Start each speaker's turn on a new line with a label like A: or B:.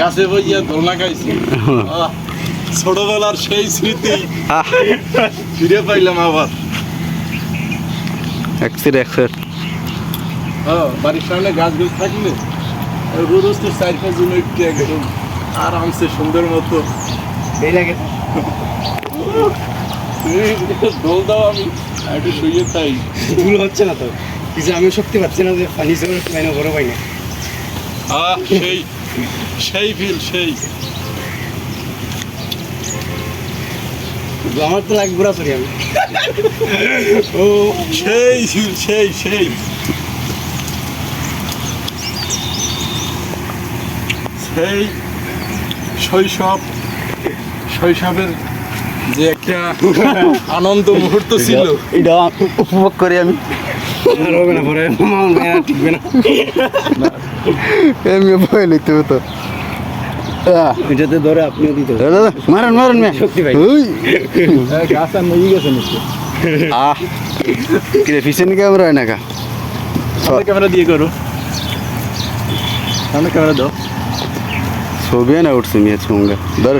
A: গাছে বইয়া দোলনা খাইছি। ছোটবেলার সেই স্মৃতি। ফিরে পাইলাম আবার।
B: একসির একসের
A: হ্যাঁ, বাড়ির সামনে গাছ গাছ থাকলে রোজ চার পাঁচ জন একটু একদম আরামসে সুন্দর মতো।
C: এই লাগে
A: দোল দাও আমি একটু শুয়ে থাই
C: ভুল হচ্ছে না তো কিছু আমি শক্তি পাচ্ছি না যে পানি জোর বড় পাই না
A: আহ সেই সেই ফিল সেই।
C: আমার তো লাগে ঘোরা আমি। ও
A: সেই feel, সেই সেই। সেই শৈশব শৈশবের যে একটা আনন্দ মুহূর্ত ছিল।
B: এটা উপভোগ করি আমি।
C: আর হবে না পরে মামা মেয়েরা টিকবে না।
B: এমনি ভয় লইতে হতো
C: এটাতে ধরে আপনিও দিতে
B: মারেন মারেন মে
C: শক্তি।
B: ওই
A: গাছ আর নিয়ে গেছে
B: আহ। কিরে পিছনে ক্যামেরা হয় না কা?
A: ক্যামেরা দিয়ে করো। সামনে ক্যামেরা দাও।
B: ছবি না উঠছে মেয়ে সঙ্গে ধর।